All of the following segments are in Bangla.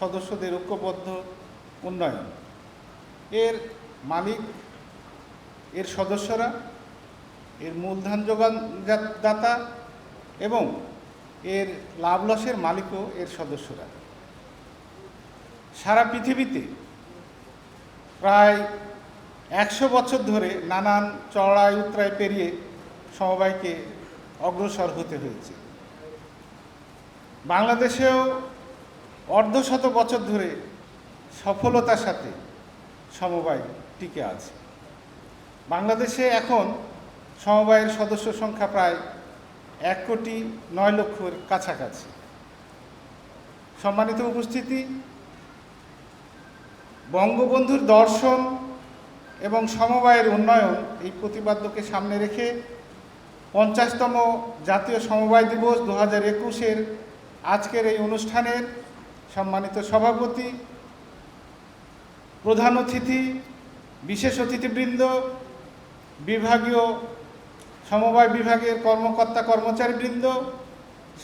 সদস্যদের ঐক্যবদ্ধ উন্নয়ন। এর মালিক, এর সদস্যরা, এর মূলধন যোগান দাতা এবং এর লাভ লসের মালিকও এর সদস্যরা। সারা পৃথিবীতে প্রায় একশো বছর ধরে নানান চড়াই উতরাই পেরিয়ে সমবায়কে অগ্রসর হতে হয়েছে। বাংলাদেশেও অর্ধশত বছর ধরে সফলতার সাথে সমবায় টিকে আছে। বাংলাদেশে এখন সমবায়ের সদস্য সংখ্যা প্রায় এক কোটি নয় লক্ষের কাছাকাছি। সম্মানিত উপস্থিতি, বঙ্গবন্ধুর দর্শন এবং সমবায়ের উন্নয়ন এই প্রতিপাদ্যকে সামনে রেখে পঞ্চাশতম জাতীয় সমবায় দিবস দু হাজার একুশের আজকের এই অনুষ্ঠানের সম্মানিত সভাপতি, প্রধান অতিথি, বিশেষ অতিথিবৃন্দ, বিভাগীয় সমবায় বিভাগের কর্মকর্তা কর্মচারীবৃন্দ,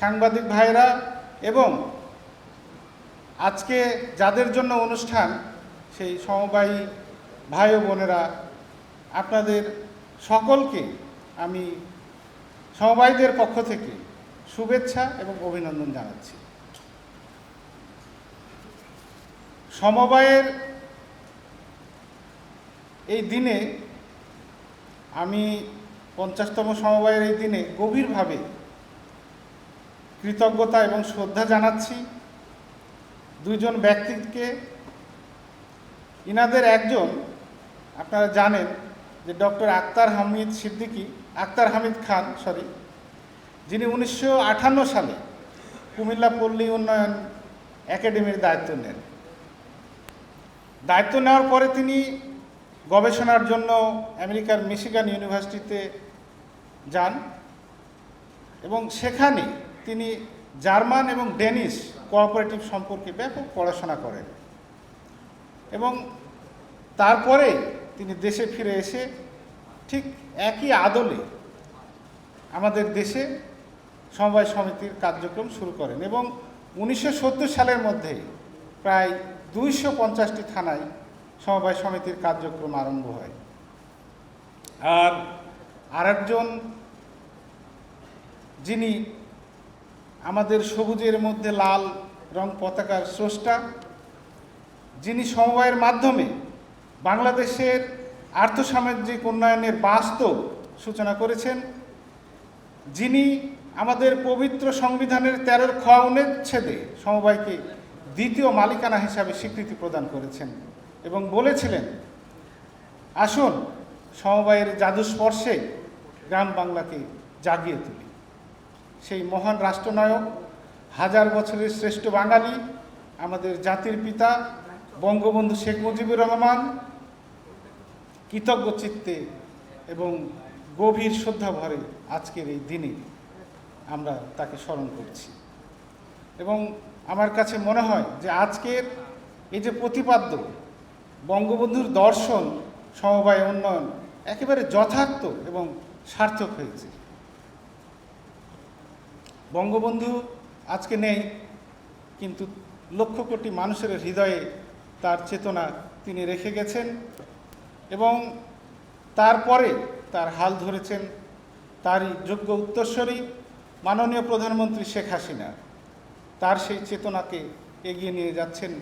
সাংবাদিক ভাইরা এবং আজকে যাদের জন্য অনুষ্ঠান, সেই সমবায়ী ভাই ও বোনেরা, আপনাদের সকলকে আমি সমবায়ীদের পক্ষ থেকে শুভেচ্ছা এবং অভিনন্দন জানাচ্ছি। সমবায়ের এই দিনে আমি পঞ্চাশতম সমবায়ের এই দিনে গভীরভাবে কৃতজ্ঞতা এবং শ্রদ্ধা জানাচ্ছি। দুইজন ব্যক্তিকে, ইনাদের একজন, আপনারা জানেন যে ডক্টর আক্তার হামিদ সিদ্দিকী, আক্তার হামিদ খান সরি যিনি উনিশশো আটান্ন সালে কুমিল্লা পল্লী উন্নয়ন একাডেমির দায়িত্ব নেন। দায়িত্ব নেওয়ার পরে তিনি গবেষণার জন্য আমেরিকার মিশিগান ইউনিভার্সিটিতে যান এবং সেখানে তিনি জার্মান এবং ডেনিশ কোঅপারেটিভ সম্পর্কে ব্যাপক পড়াশোনা করেন এবং তারপরে তিনি দেশে ফিরে এসে ঠিক একই আদলে আমাদের দেশে সমবায় সমিতির কার্যক্রম শুরু করেন এবং উনিশশো সত্তর সালের মধ্যে প্রায় দুইশো পঞ্চাশটি থানায় সমবায় সমিতির কার্যক্রম আরম্ভ হয়। আর আরেকজন যিনি আমাদের সবুজের মধ্যে লাল রং পতাকার স্রষ্টা, যিনি সমবায়ের মাধ্যমে বাংলাদেশের আর্থসামাজিক উন্নয়নের বাস্তব সূচনা করেছেন, যিনি আমাদের পবিত্র সংবিধানের তেরোর খ অনুচ্ছেদে সমবায়কে দ্বিতীয় মালিকানা হিসাবে স্বীকৃতি প্রদান করেছেন এবং বলেছিলেন, আসুন, সমবায়ের জাদুস্পর্শে গ্রাম বাংলাকে জাগিয়ে তুলি। সেই মহান রাষ্ট্রনায়ক, হাজার বছরের শ্রেষ্ঠ বাঙালি, আমাদের জাতির পিতা, বঙ্গবন্ধু শেখ মুজিবুর রহমান, কৃতজ্ঞ চিত্তে এবং গভীর শ্রদ্ধা ভরে আজকের এই দিনে আমরা তাকে স্মরণ করছি। এবং আমার কাছে মনে হয় যে আজকের এই যে প্রতিপাদ্য, বঙ্গবন্ধুর দর্শন সমবায় উন্নয়ন একেবারে যথার্থ এবং সার্থক হয়েছে। বঙ্গবন্ধু আজকে নেই, কিন্তু লক্ষ কোটি মানুষের হৃদয়ে তার চেতনা তিনি রেখে গেছেন এবং তারপরে তার হাল ধরেছেন তারই যোগ্য উত্তরস্বরী মাননীয় প্রধানমন্ত্রী শেখ হাসিনা। তার সেই চেতনাকে এগিয়ে নিয়ে যাচ্ছেন,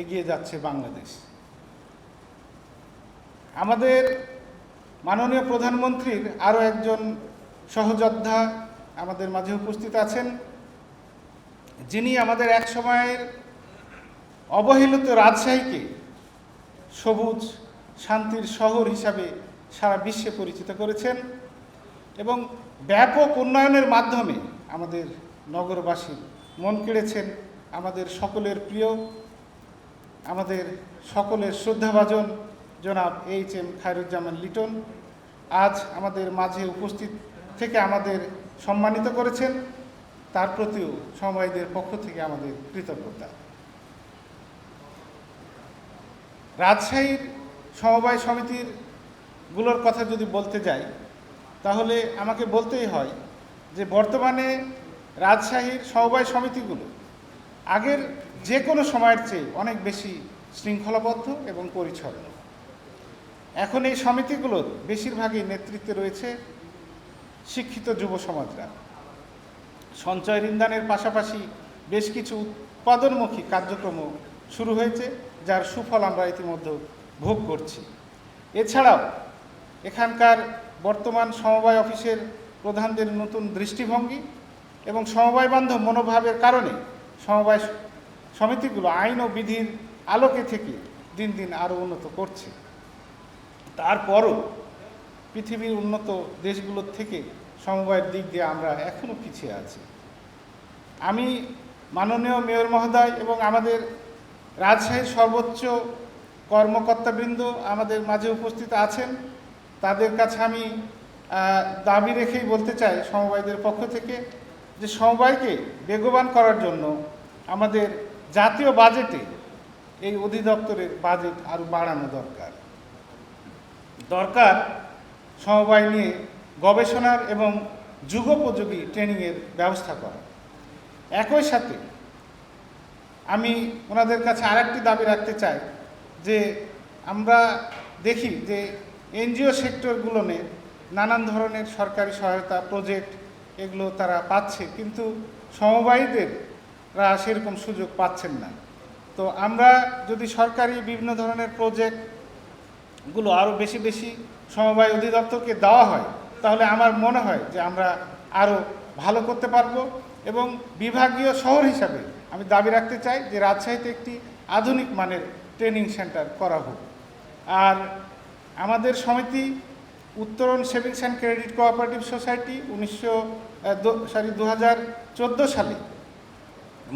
এগিয়ে যাচ্ছে বাংলাদেশ। আমাদের মাননীয় প্রধানমন্ত্রীর আরও একজন সহযোদ্ধা আমাদের মাঝে উপস্থিত আছেন। যিনি আমাদের এক সময়ের অবহেলিত রাজশাহীকে সবুজ, শান্তির শহর হিসাবে সারা বিশ্বে পরিচিত করেছেন এবং ব্যাপক উন্নয়নের মাধ্যমে আমাদের নগরবাসী মন কেড়েছেন আমাদের সকলের প্রিয়, আমাদের সকলের শ্রদ্ধাভাজন জনাব এইচ এম খায়রুজ্জামান লিটন। আজ আমাদের মাঝে উপস্থিত থেকে আমাদের সম্মানিত করেছেন। তার প্রতিও সমবায়ীদের পক্ষ থেকে আমাদের কৃতজ্ঞতা। রাজশাহীর সমবায় সমিতিরগুলোর কথা যদি বলতে যাই, তাহলে আমাকে বলতেই হয় যে বর্তমানে রাজশাহীর সমবায় সমিতিগুলো আগের যে কোনো সময়ের চেয়ে অনেক বেশি শৃঙ্খলাবদ্ধ এবং পরিচ্ছন্ন। এখন এই সমিতিগুলোর বেশিরভাগই নেতৃত্বে রয়েছে শিক্ষিত যুব সমাজরা। সঞ্চয় ঋণদানের পাশাপাশি বেশ কিছু উৎপাদনমুখী কার্যক্রমও শুরু হয়েছে, যার সুফল আমরা ইতিমধ্যে ভোগ করছি। এছাড়াও এখানকার বর্তমান সমবায় অফিসের প্রধানদের নতুন দৃষ্টিভঙ্গি এবং সমবায় বান্ধব মনোভাবের কারণে সমবায় সমিতিগুলো আইন ও বিধির আলোকে থেকে দিন দিন আরও উন্নত করছে। তারপরও পৃথিবীর উন্নত দেশগুলোর থেকে সমবায়ের দিক দিয়ে আমরা এখনও পিছিয়ে আছি। আমি মাননীয় মেয়র মহোদয় এবং আমাদের রাজশাহীর সর্বোচ্চ কর্মকর্তাবৃন্দ আমাদের মাঝে উপস্থিত আছেন। তাদের কাছে আমি দাবি রেখেই বলতে চাই সমবায়দের পক্ষ থেকে যে সমবায়কে বেগবান করার জন্য আমাদের জাতীয় বাজেটে এই অধিদপ্তরের বাজেট আরও বাড়ানো দরকার। দরকার সমবায় নিয়ে গবেষণার এবং যুগোপযোগী ট্রেনিংয়ের ব্যবস্থা করা। একই সাথে আমি ওনাদের কাছে আরেকটি দাবি রাখতে চাই যে আমরা দেখি যে এনজিও সেক্টরগুলোনে নানান ধরনের সরকারি সহায়তা প্রজেক্ট এগুলো তারা পাচ্ছে, কিন্তু সমবায়ীদেররা সেরকম সুযোগ পাচ্ছেন না। তো আমরা যদি সরকারি বিভিন্ন ধরনের প্রজেক্টগুলো আরও বেশি বেশি সমবায় অধিদপ্তরকে দেওয়া হয়, তাহলে আমার মনে হয় যে আমরা আরও ভালো করতে পারব এবং বিভাগীয় শহর হিসাবে আমি দাবি রাখতে চাই যে রাজশাহীতে একটি আধুনিক মানের ট্রেনিং সেন্টার করা হোক। আর আমাদের সমিতি Uttaran savings and credit cooperative society উনিশশো সরি দু হাজার চোদ্দ সালে।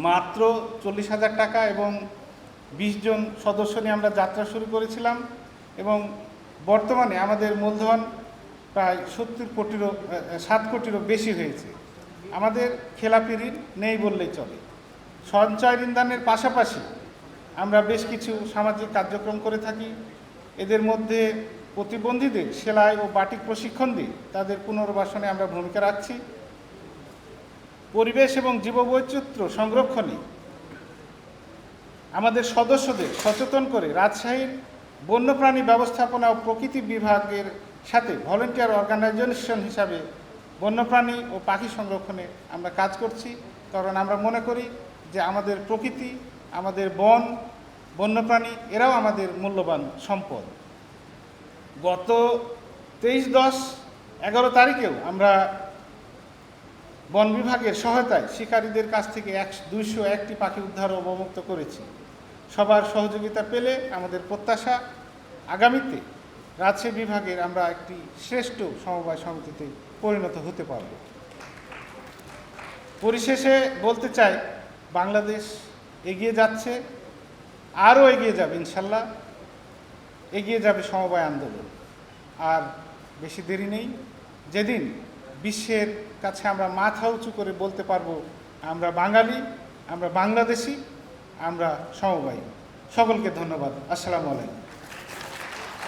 মাত্র চল্লিশ হাজার টাকা এবং বিশ জন সদস্য নিয়ে আমরা যাত্রা শুরু করেছিলাম এবং বর্তমানে আমাদের মূলধন প্রায় সত্তর কোটিরও সাত কোটিরও বেশি হয়েছে। আমাদের খেলাপি ঋণ নেই বললেই চলে। সঞ্চয় ঋণদানের পাশাপাশি আমরা বেশ কিছু সামাজিক কার্যক্রম করে থাকি। এদের মধ্যে প্রতিবন্ধীদের সেলাই ও বাটিক প্রশিক্ষণ দিয়ে তাদের পুনর্বাসনে আমরা ভূমিকা রাখছি। পরিবেশ এবং জীববৈচিত্র্য সংরক্ষণে আমাদের সদস্যদের সচেতন করে রাজশাহীর বন্যপ্রাণী ব্যবস্থাপনা ও প্রকৃতি বিভাগের সাথে ভলেন্টিয়ার অর্গানাইজেশন হিসাবে বন্যপ্রাণী ও পাখি সংরক্ষণে আমরা কাজ করছি। কারণ আমরা মনে করি যে আমাদের প্রকৃতি, আমাদের বন, বন্যপ্রাণী, এরাও আমাদের মূল্যবান সম্পদ। গত তেইশ দশ এগারো তারিখেও আমরা বন বিভাগের সহায়তায় শিকারীদের কাছ থেকে এক দুইশো একটি পাখি উদ্ধার অবমুক্ত করেছি। সবার সহযোগিতা পেলে আমাদের প্রত্যাশা, আগামীতে রাজশাহী বিভাগের আমরা একটি শ্রেষ্ঠ সমবায় সমিতিতে পরিণত হতে পারব। পরিশেষে বলতে চাই, বাংলাদেশ এগিয়ে যাচ্ছে, আরও এগিয়ে যাবে ইনশাল্লাহ। এগিয়ে যাবে সমবায় আন্দোলন। আর বেশি দেরি নেই, যেদিন বিশ্বের কাছে আমরা মাথা উঁচু করে বলতে পারব, আমরা বাঙালি, আমরা বাংলাদেশি, আমরা সমবায়ী। সকলকে ধন্যবাদ। আসসালামু আলাইকুম।